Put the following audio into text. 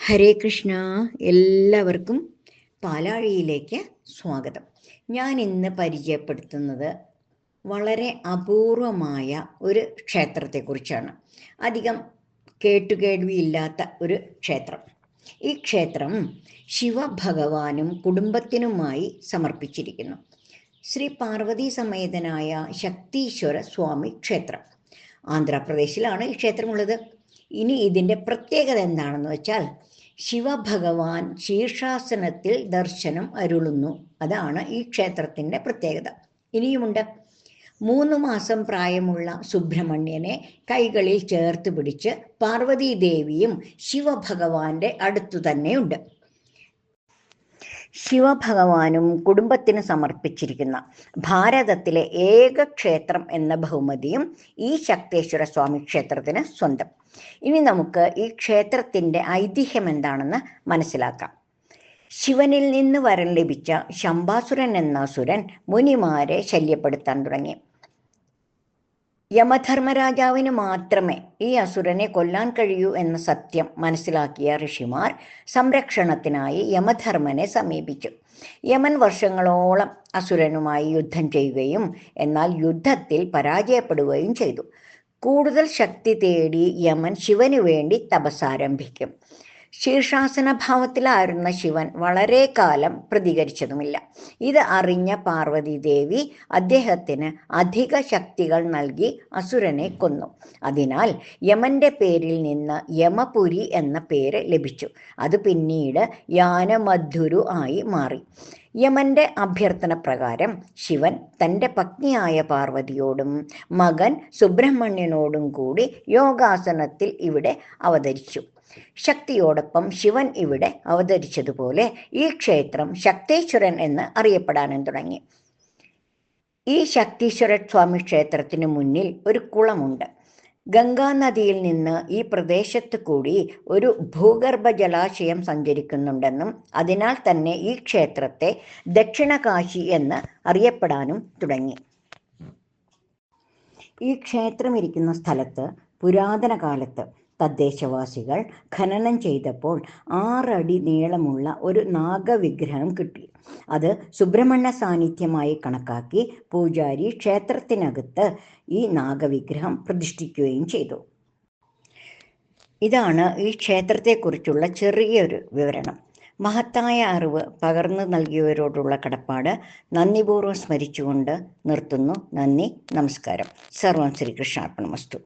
ഹരേ കൃഷ്ണ എല്ലാവർക്കും പാലാഴിയിലേക്ക് സ്വാഗതം. ഞാൻ ഇന്ന് പരിചയപ്പെടുത്തുന്നത് വളരെ അപൂർവമായ ഒരു ക്ഷേത്രത്തെക്കുറിച്ചാണ്. അധികം കേട്ടുകേൾവിയില്ലാത്ത ഒരു ക്ഷേത്രം. ഈ ക്ഷേത്രം ശിവഭഗവാനും കുടുംബത്തിനുമായി സമർപ്പിച്ചിരിക്കുന്നു. ശ്രീ പാർവതി സമേതനായ ശക്തീശ്വര സ്വാമി ക്ഷേത്രം. ആന്ധ്രാപ്രദേശിലാണ് ഈ ക്ഷേത്രമുള്ളത്. ഇനി ഇതിന്റെ പ്രത്യേകത എന്താണെന്ന് വെച്ചാൽ ശിവഭഗവാൻ ശീർഷാസനത്തിൽ ദർശനം അരുളുന്നു. അതാണ് ഈ ക്ഷേത്രത്തിന്റെ പ്രത്യേകത. ഇനിയുമുണ്ട്. മൂന്ന് മാസം പ്രായമുള്ള സുബ്രഹ്മണ്യനെ കൈകളിൽ ചേർത്ത് പിടിച്ച് പാർവതീദേവിയും ശിവഭഗവാന്റെ അടുത്തു തന്നെയുണ്ട് ശിവഭഗവാനും കുടുംബത്തിന് സമർപ്പിച്ചിരിക്കുന്ന ഭാരതത്തിലെ ഏക ക്ഷേത്രം എന്ന ബഹുമതിയും ഈ ശക്തേശ്വര സ്വാമി ക്ഷേത്രത്തിന് സ്വന്തം. ഇനി നമുക്ക് ഈ ക്ഷേത്രത്തിന്റെ ഐതിഹ്യം എന്താണെന്ന് മനസ്സിലാക്കാം. ശിവനിൽ നിന്ന് വരം ലഭിച്ച ശംഭാസുരൻ എന്ന അസുരൻ മുനിമാരെ ശല്യപ്പെടുത്താൻ തുടങ്ങി. യമധർമ്മരാജാവിന് മാത്രമേ ഈ അസുരനെ കൊല്ലാൻ കഴിയൂ എന്ന സത്യം മനസ്സിലാക്കിയ ഋഷിമാർ സംരക്ഷണത്തിനായി യമധർമ്മനെ സമീപിച്ചു. യമൻ വർഷങ്ങളോളം അസുരനുമായി യുദ്ധം ചെയ്യുകയും എന്നാൽ യുദ്ധത്തിൽ പരാജയപ്പെടുകയും ചെയ്തു. കൂടുതൽ ശക്തി തേടി യമൻ ശിവനു വേണ്ടി തപസ്സാരംഭിക്കും. ശീർഷാസന ഭാവത്തിലായിരുന്ന ശിവൻ വളരെ കാലം പ്രതികരിച്ചതുമില്ല. ഇത് അറിഞ്ഞ പാർവതി ദേവി അദ്ദേഹത്തിന് അധിക ശക്തികൾ നൽകി അസുരനെ കൊന്നു. അതിനാൽ യമന്റെ പേരിൽ നിന്ന് യമപുരി എന്ന പേര് ലഭിച്ചു. അത് പിന്നീട് യാനമധുരു ആയി മാറി. യമന്റെ അഭ്യർത്ഥന പ്രകാരം ശിവൻ തന്റെ പത്നിയായ പാർവതിയോടും മകൻ സുബ്രഹ്മണ്യനോടും കൂടി യോഗാസനത്തിൽ ഇവിടെ അവതരിച്ചു. ശക്തിയോടൊപ്പം ശിവൻ ഇവിടെ അവതരിച്ചതുപോലെ ഈ ക്ഷേത്രം ശക്തേശ്വരൻ എന്ന് അറിയപ്പെടാനും തുടങ്ങി. ഈ ശക്തീശ്വര സ്വാമി ക്ഷേത്രത്തിന് മുന്നിൽ ഒരു കുളമുണ്ട്. ഗംഗാ നദിയിൽ നിന്ന് ഈ പ്രദേശത്ത് കൂടി ഒരു ഭൂഗർഭ ജലാശയം സഞ്ചരിക്കുന്നുണ്ടെന്നും അതിനാൽ തന്നെ ഈ ക്ഷേത്രത്തെ ദക്ഷിണകാശി എന്ന് അറിയപ്പെടാനും തുടങ്ങി. ഈ ക്ഷേത്രം ഇരിക്കുന്ന സ്ഥലത്ത് പുരാതന കാലത്ത് തദ്ദേശവാസികൾ ഖനനം ചെയ്തപ്പോൾ ആറടി നീളമുള്ള ഒരു നാഗവിഗ്രഹം കിട്ടി. അത് സുബ്രഹ്മണ്യ സാന്നിധ്യമായി കണക്കാക്കി പൂജാരി ക്ഷേത്രത്തിനകത്ത് ഈ നാഗവിഗ്രഹം പ്രതിഷ്ഠിക്കുകയും ചെയ്തു. ഇതാണ് ഈ ക്ഷേത്രത്തെക്കുറിച്ചുള്ള ചെറിയൊരു വിവരണം. മഹത്തായ അറിവ് പകർന്നു നൽകിയവരോടുള്ള കടപ്പാട് നന്ദിപൂർവം സ്മരിച്ചുകൊണ്ട് നിർത്തുന്നു. നന്ദി നമസ്കാരം. സർവം ശ്രീകൃഷ്ണാർപ്പണമസ്തു.